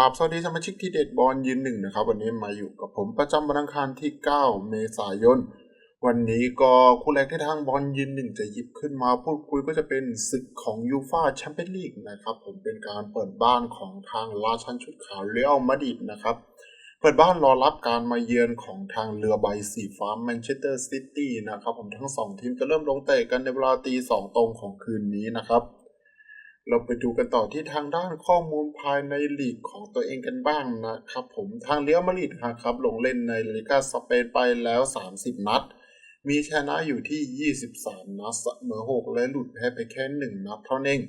ราบสวัสดีสมาชิกที่เด็ดบอลยืนหนึ่งนะครับ วันนี้มาอยู่กับผมประจำวันอังคารที่ 9 เมษายน วันนี้ก็คู่แรกที่ทางบอลยืนหนึ่งจะหยิบขึ้นมาพูดคุยก็จะเป็นศึกของยูฟาแชมเปี้ยนลีกนะครับ ผมเป็นการเปิดบ้านของทางราชันชุดขาวเรอัลมาดริดนะครับ เปิดบ้านรอรับการมาเยือนของทางเรือใบสีฟ้าแมนเชสเตอร์ซิตี้นะครับ ผมทั้งสองทีมจะเริ่มลงเตะกันในเวลาตีสองตรงของคืนนี้นะครับ เราไปดูกันต่อที่ทางด้านข้อมูลภายในลีกของตัวเองกันบ้างนะครับผมทางเรียลมาริดครับ ลงเล่นในลีกาสเปนไปแล้ว 30 นัด มีชนะอยู่ที่ 23 นัดเสมอ6และหลุดแพ้ไปแค่ 1 นัดเท่านั้น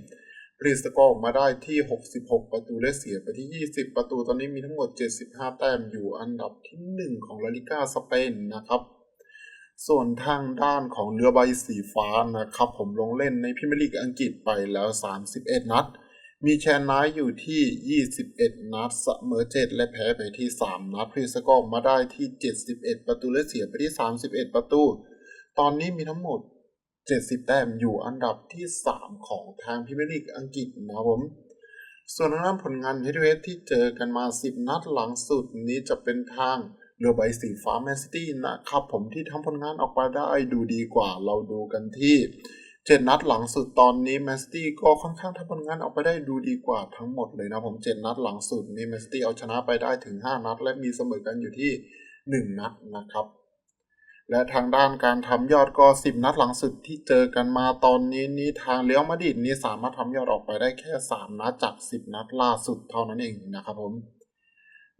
ปรีสกอร์มาได้ที่ 66 ประตูและเสียไปที่ 20 ประตูตอนนี้มีทั้งหมด 75 แต้มอยู่อันดับที่ 1 ของลาลิกาสเปนนะครับ ส่วนทางด้านของเรือใบสีฟ้านะครับ ผมลงเล่นในพิมพ์ลีกอังกฤษไปแล้ว 31 นัด มีชนะอยู่ที่ 21 นัดเสมอ 7 และแพ้ไปที่ 3 นัดพรีสกอร์มาได้ที่ 71 ประตูและเสียไปที่ 31 ประตู ตอนนี้มีทั้งหมด 70 แต้มอยู่อันดับที่ 3 ของทางพิมพ์ลีกอังกฤษนะผมส่วนทางด้านผลงานเฮดเวทที่เจอกันมา 10 นัดหลังสุดนี้จะเป็นทาง เรือใบสีฟ้าแมนซิตี้นะครับ ผมที่ทำผลงานออกมาได้ดูดีกว่าเราดูกันที่7นัดหลังสุดตอนนี้แมนซิตี้ก็ค่อนข้างทำผลงานออกไปได้ดูดีกว่าทั้งหมดเลยนะผม7นัดหลังสุดนี้แมนซิตี้เอาชนะไปได้ถึง 5 นัด และมีเสมอกันอยู่ที่ 1 นัดนะครับ และทางด้านการทำยอดก็ 10 นัดหลังสุดที่เจอกันมาตอนนี้นี้ทางเลี้ยวมาดิดนี่สามารถทำยอดออกไปได้แค่ 3 นัดจาก 10 นัดล่าสุดเท่านั้นเองนะครับผม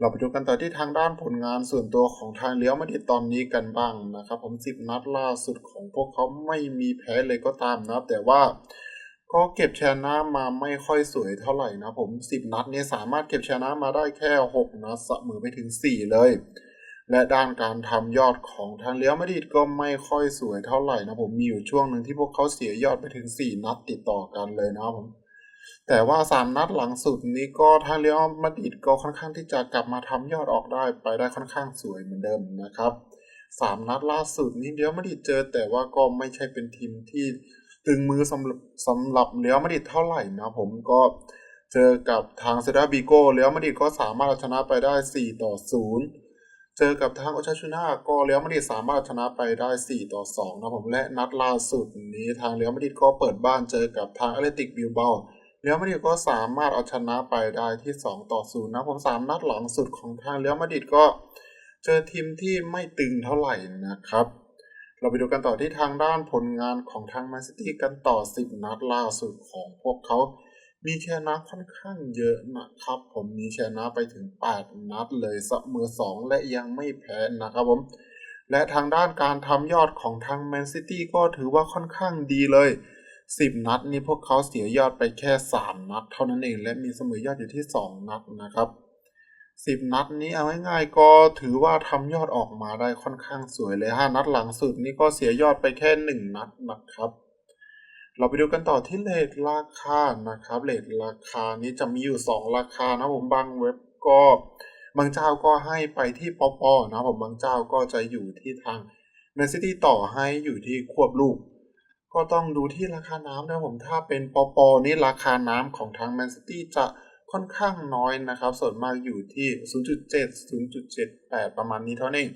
เราไปดูกันต่อที่ทางด้านผลงานส่วนตัวของทางเลี้ยวมาดิตอนนี้กันบ้างนะครับ ผม10นัดล่าสุดของพวกเขาไม่มีแพ้เลยก็ตามนะแต่ว่าก็เก็บชนะมาไม่ค่อยสวยเท่าไหร่นะผม 10 นัดเนี้สามารถเก็บชนะมาได้แค่ 6 นัดเสมอไปถึง 4 เลย และด้านการทำยอดของทางเลี้ยวมาดิดก็ไม่ค่อยสวยเท่าไหร่นะผมมีอยู่ช่วงหนึ่งที่พวกเขาเสียยอดไปถึง 4 นัดติดต่อกันเลยนะครับผม แต่ว่า 3 นัดหลังสุดนี้ก็ทางเรอัลมาดริดก็ค่อนข้างที่จะกลับมาทำยอดออกได้ไปได้ค่อนข้างสวยเหมือนเดิมนะครับ3นัดล่าสุดนี้เรอัลมาดริดเจอ แต่ว่าก็ไม่ใช่เป็นทีมที่ตึงมือสำหรับสำหรับเรอัลมาดริดเท่าไหร่นะผมก็เจอกับทางเซดาบิโกเรอัลมาดริดก็สามารถเอาชนะไปได้ 4 ต่อ 0 เจอกับทางโอชาชูนาก็เรอัลมาดริดสามารถชนะไปได้ 4 ต่อ 2 นะผมและนัดล่าสุดนี้ทางเรอัลมาดริดก็เปิดบ้านเจอกับทางแอตเลติกบิลเบา เรอัลมาดริดก็สามารถเอาชนะไปได้ที่ 2 ต่อ0นะผม3นัดหลังสุดของทางเรอัลมาดริดก็เจอทีมที่ไม่ตึงเท่าไหร่นะครับ เราไปดูกันต่อที่ทางด้านผลงานของทางแมนซิตี้กันต่อ 10 นัดล่าสุดของพวกเขา มีชนะค่อนข้างเยอะนะครับ ผมมีชนะไปถึง 8 นัดเลยเสมอ2 และยังไม่แพ้นะครับผม และทางด้านการทำยอดของทางแมนซิตี้ก็ถือว่าค่อนข้างดีเลย 10 นัดนี้พวกเขาเสียยอดไปแค่ 3 นัด เท่านั้นเอง และมีเสมอยอดอยู่ที่ 2 นัดนะครับ 10 นัดนี้เอาง่ายๆก็ถือว่าทำยอดออกมาได้ค่อนข้างสวยเลย 5 นัดหลังสุดนี้ก็เสียยอดไปแค่ 1 นัดนะครับ เราไปดูกันต่อที่เลทราคานะครับเลทราคานี้จะมีอยู่ 2 ราคานะผมบางเว็บก็บางเจ้าก็ให้ไปที่ปอปอนะผมบางเจ้าก็จะอยู่ที่ทางแมนซิตี้ต่อให้อยู่ที่ควบลูก ก็ต้องดูที่ราคาน้ำนะผมถ้าเป็นปอปอนี่ราคาน้ำของทางแมนซิตี้จะค่อนข้างน้อยนะครับ ส่วนมากอยู่ที่ 0.7 0.78 ประมาณนี้เท่านั้นเอง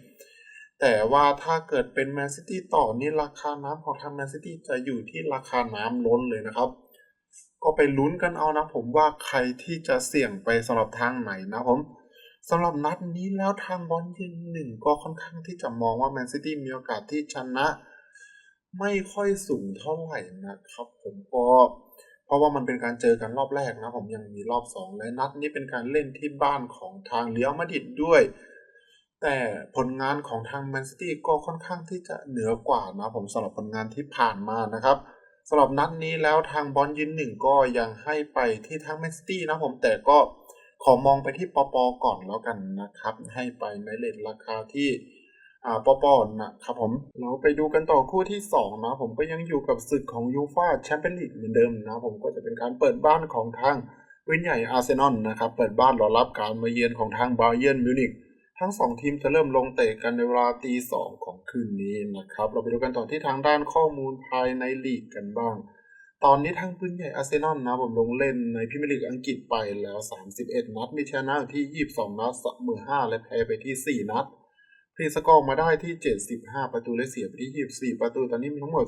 แต่ว่าถ้าเกิดเป็นแมนซิตี้ต่อนี่ราคาน้ำของทางแมนซิตี้จะอยู่ที่ราคาน้ำล้นเลยนะครับ ก็ไปลุ้นกันเอานะผมว่าใครที่จะเสี่ยงไปสำหรับทางไหนนะผมสำหรับนัดนี้แล้วทางบอลยืนหนึ่งก็ค่อนข้างที่จะมองว่าแมนซิตี้มีโอกาสที่ชนะ ไม่ค่อยสูงเท่าไหร่นะครับผมก็เพราะว่ามันเป็นการเจอกันรอบแรกนะ ผมยังมีรอบ2และนัดนี้เป็นการเล่นที่บ้านของทางเลี้ยวมาดิดด้วย แต่ผลงานของทางแมนซิตี้ก็ค่อนข้างที่จะเหนือกว่านะผมสำหรับผลงานที่ผ่านมานะครับสำหรับนัดนี้แล้วทางบอลยืนหนึ่งก็ยังให้ไปที่ทางแมนซิตี้นะผมแต่ก็ขอมองไปที่ปอปอก่อนแล้วกันนะครับ ให้ไปในเลทราคาที่ อ่าปอปอนะครับผมเราไปดูกันต่อคู่ที่ 2 นะ ผมก็ยังอยู่กับศึกของยูฟาแชมเปี้ยนลีกเหมือนเดิมนะ ผมก็จะเป็นการเปิดบ้านของทางวินใหญ่อาร์เซนอลนะครับ เปิดบ้านรอรับการมาเยือนของทางบาเยิร์นมิวนิกทั้ง 2 ทีมจะเริ่มลงเตะกันในเวลาตีสองของคืนนี้นะครับ เราไปดูกันต่อที่ทางด้านข้อมูลภายในลีกกันบ้าง ตอนนี้ทางปืนใหญ่อาร์เซนอลนะผมลงเล่นในพรีเมียร์ลีกอังกฤษไปแล้ว 31 นัด มีชนะอยู่ที่ 22 นัดเสมอ5และแพ้ไปที่ 4 นัด พีสกอร์มาได้ที่ 75 ประตูและเสียไปที่ 24 ประตู ตอนนี้มีทั้งหมด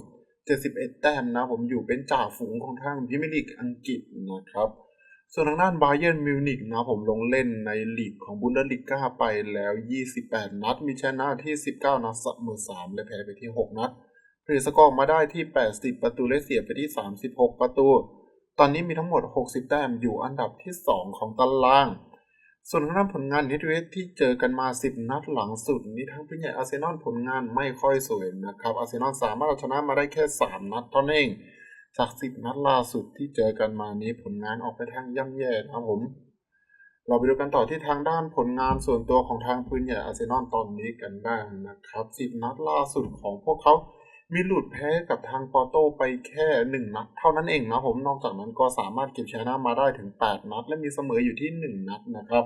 71 แต้มนะ ผมอยู่เป็นจ่าฝูงของทางพรีเมียร์ลีกอังกฤษนะครับ ส่วนทางด้านบาเยิร์นมิวนิกนะ ผมลงเล่นในลีกของบุนเดสลิก้าไปแล้ว 28 นัด มีชนะที่ 19 นัดเสมอ3และแพ้ไปที่ 6 นัดผลิตสกอร์มาได้ที่ 80 ประตูและเสียไปที่ 36 ประตู ตอนนี้มีทั้งหมด 60 แต้มอยู่อันดับที่ 2 ของตาราง ส่วนทางด้านผลงานเนตเวสที่เจอกันมา 10 นัดหลังสุด นี้ทั้งพี่ใหญ่อาร์เซนอลผลงานไม่ค่อยสวยนะครับ อาร์เซนอลสามารถเอาชนะมาได้แค่ 3 นัดเท่านั้นเอง จาก 10 นัดล่าสุดที่เจอกันมานี้ผลงานออกไปทางย่ำแย่นะครับผม เราไปดูกันต่อที่ทางด้านผลงานส่วนตัวของทางพื้นใหญ่อาร์เซนอลตอนนี้กันบ้างนะครับ 10 นัดล่าสุดของพวกเขา มีหลุดแพ้กับทางปอโตไปแค่1นัด เท่านั้นเองนะผมนอกจากนั้นก็สามารถเก็บชนะมาได้ถึง 8 นัด และมีเสมออยู่ที่ 1 นัดนะครับ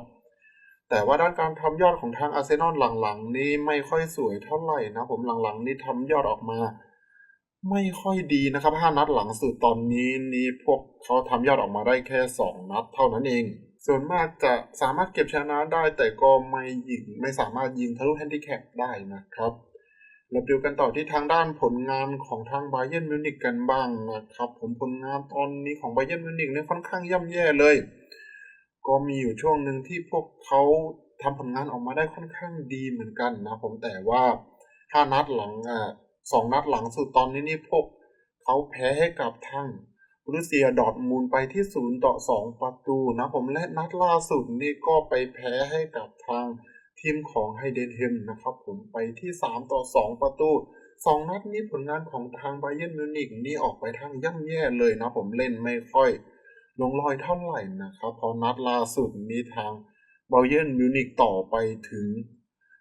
แต่ว่าด้านการทำยอดของทางอาร์เซนอลหลังๆ นี้ไม่ค่อยสวยเท่าไหร่นะผมหลังๆ นี้ทำยอดออกมา ไม่ค่อยดีนะครับ5นัดหลังสุดตอนนี้นี่พวกเขาทำยอดออกมาได้แค่ 2 นัด เท่านั้นเอง ส่วนมากจะสามารถเก็บชนะได้แต่ก็ไม่ยิงไม่สามารถยิงทะลุแฮนดิแคปได้นะครับ เราดูกันต่อที่ทางด้านผลงานของทางไบเยนมิวนิกกันบ้างนะครับ ผมผลงานตอนนี้ของไบเยนมิวนิกเนี่ยค่อนข้างย่ำแย่เลย ก็มีอยู่ช่วงหนึ่งที่พวกเขาทำผลงานออกมาได้ค่อนข้างดีเหมือนกันนะผมแต่ว่าถ้านัดหลังอ่าสองนัดหลังสุดตอนนี้นี่พวกเขาแพ้ให้กับทางบรูเซียดอทมูลไปที่ศูนย์ต่อสองประตูนะผมและนัดล่าสุดนี่ก็ไปแพ้ให้กับทาง ทีมของไฮเดนเฮมนะครับผมไปที่ 3 ต่อ 2 ประตู 2 นัดนี้ผลงานของทางไบเยนมิวนิกนี่ออกไปทางย่ำแย่เลยนะผมเล่นไม่ค่อย ลงรอยเท่าไหร่นะครับพอนัดล่าสุดนี้ทางไบเยนมิวนิกต่อไปถึง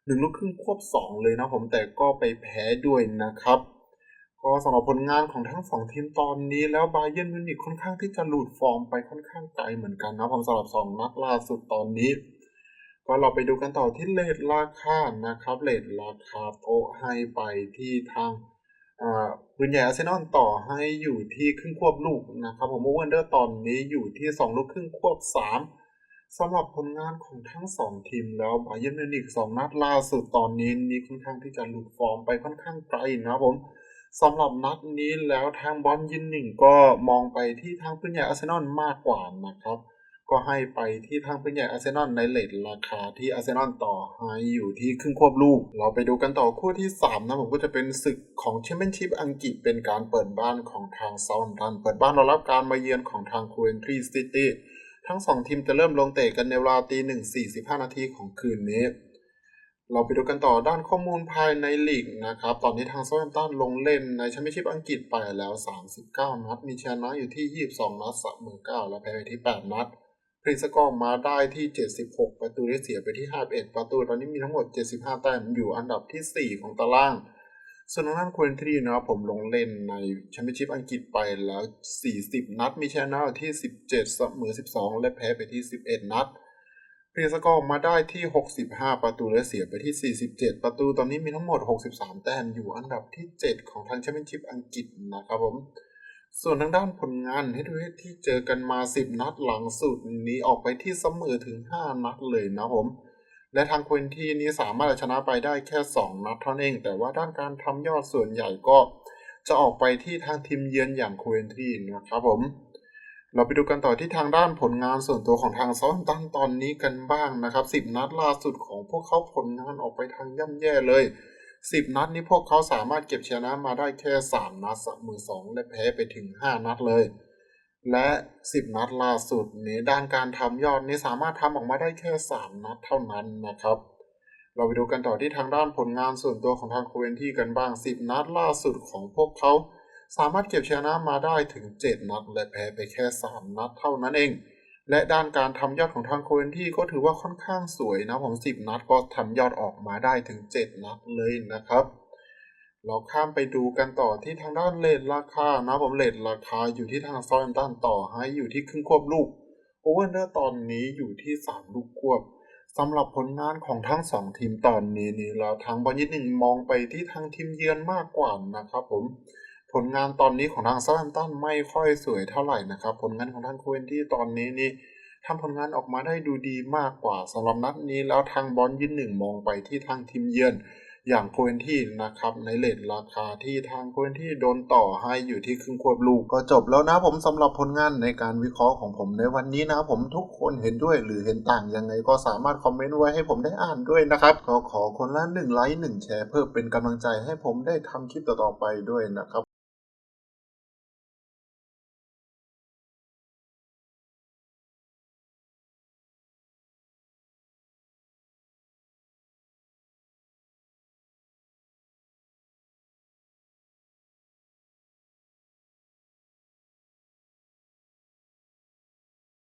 หนึ่งลูกครึ่งควบ 2 เลยนะผมแต่ก็ไปแพ้ด้วยนะครับ ก็สำหรับผลงานของทั้งสองทีมตอนนี้แล้วไบเยนมิวนิกค่อนข้างที่จะหลุดฟอร์มไปค่อนข้างไกลเหมือนกันนะผมสำหรับสองนัดล่าสุดตอนนี้ ก็เราไปดูกันต่อที่เลทราคานะครับเลทราคาโต๊ะให้ไปที่ทางปืนใหญ่อาร์เซนอลต่อให้อยู่ที่ครึ่งควบลูกนะครับผมโอเวอร์เดอร์ตอนนี้อยู่ที่ 2 ลูกครึ่งควบ 3สำหรับผลงานของทั้ง 2 ทีมแล้วบาเยิร์นมิวนิก2นัดล่าสุดตอนนี้นี่ค่อนข้างที่จะหลุดฟอร์มไปค่อนข้างไกลนะครับผมสำหรับนัดนี้แล้วทางบอลยินหนึ่งก็มองไปที่ทางปืนใหญ่อาร์เซนอลมากกว่านะครับ ก็ให้ไปที่ทางปืนใหญ่อาร์เซนอลในเลทราคาที่อาร์เซนอลต่อให้อยู่ที่ครึ่งควบลูก เราไปดูกันต่อคู่ที่ 3 นะ ผมก็จะเป็นศึกของแชมเปี้ยนชิพอังกฤษเป็นการเปิดบ้านของทางเซาท์แฮมป์ตันเปิดบ้านรอรับการมาเยือนของทางคูเอนทรีซิตี้ทั้ง 2 ทีมจะเริ่มลงเตะกันในเวลาตีหนึ่งสี่สิบห้านาทีของคืนนี้ เราไปดูกันต่อด้านข้อมูลภายในลีกนะครับ ตอนนี้ทางเซาท์ตันลงเล่นในแชมเปี้ยนชิพอังกฤษไปแล้ว 39 นัด มีชนะอยู่ที่ 22 นัดเสมอ9และแพ้ไปที่ 8 นัด พรีสกอร์มาได้ที่ 76 ประตูได้เสียไปที่ 51 ประตู ตอนนี้มีทั้งหมด 75 แต้มอยู่อันดับที่ 4 ของตารางส่วนทางด้านควินทรีนะครับผมลงเล่นในแชมเปี้ยนชิพอังกฤษไปแล้ว 40 นัด มีชนะที่ 17เสมอ 12 และแพ้ไปที่ 11 นัดพรีสกอร์มาได้ที่ 65 ประตูและเสียไปที่ 47 ประตู ตอนนี้มีทั้งหมด 63 แต้มอยู่อันดับที่ 7 ของทางแชมเปี้ยนชิพอังกฤษนะครับผม ส่วนทางด้านผลงานเฮดเฮดที่เจอกันมา 10 นัดหลังสุดนี้ออกไปที่เสมอถึง 5 นัดเลยนะผม และทางควินทีนี้สามารถชนะไปได้แค่ 2 นัดเท่านั้นเอง แต่ว่าด้านการทำยอดส่วนใหญ่ก็จะออกไปที่ทางทีมเยือนอย่างควินทีนะครับผม เราไปดูกันต่อที่ทางด้านผลงานส่วนตัวของทางซอนตันตอนนี้กันบ้างนะครับ 10 นัดล่าสุดของพวกเขาผลงานออกไปทางย่ำแย่เลย 10 นัดนี้พวกเขาสามารถเก็บชนะมาได้แค่ 3 นัดเสอ2และแพ้ไปถึง 5 นัดเลย และ 10 นัดล่าสุดนี้ด้านการทำยอดนี้สามารถทำออกมาได้แค่ 3 นัดเท่านั้นนะครับ เราไปดูกันต่อที่ทางด้านผลงานส่วนตัวของทางโคเวนที่กันบ้าง 10 นัดล่าสุดของพวกเขาสามารถเก็บชนะมาได้ถึง 7 นัด และแพ้ไปแค่ 3 นัดเท่านั้นเอง และด้านการทำยอดของทางโคเวนที่ก็ถือว่าค่อนข้างสวยนะผม10 นัดก็ทำยอดออกมาได้ถึง 7 นัดเลยนะครับ เราข้ามไปดูกันต่อที่ทางด้านเลทราคานะผมเลทราคาอยู่ที่ทางซอยด้านต่อให้อยู่ที่ครึ่งควบลูกโอเวอร์เนอร์ตอนนี้อยู่ที่ 3 ลูกควบสำหรับผลงานของทั้ง 2 ทีมตอนนี้นี่เราทางบอลยิดหนึ่งมองไปที่ทางทีมเยือนมากกว่านะครับผม ผลงานตอนนี้ของทางซา u แ h มตันไม่ค่อยสวยเท่าไหร่นะครับ ผลงานของทางโคเวนที่ตอนนี้นี่ทำผลงานออกมาได้ดูดีมากกว่าสำหรับนัดนี้แล้วทางบอลยืนหนึ่งมองไปที่ทางทีมเยือนอย่างโคเวนที่นะครับในเลทราคาที่ทางโคเวนที่โดนต่อให้อยู่ที่ครึ่งควบลูกก็จบแล้วนะผมสำหรับผลงานในการวิเคราะห์ของผมในวันนี้นะผมทุกคนเห็นด้วยหรือเห็นต่างยังไงก็สามารถคอมเมนต์ไว้ให้ผมได้อ่านด้วยนะครับก็ขอคนละหนึ่งไลค์หนึ่งแชร์เพื่อเป็นกำลังใจให้ผมได้ทำคลิปต่อๆไปด้วยนะครับ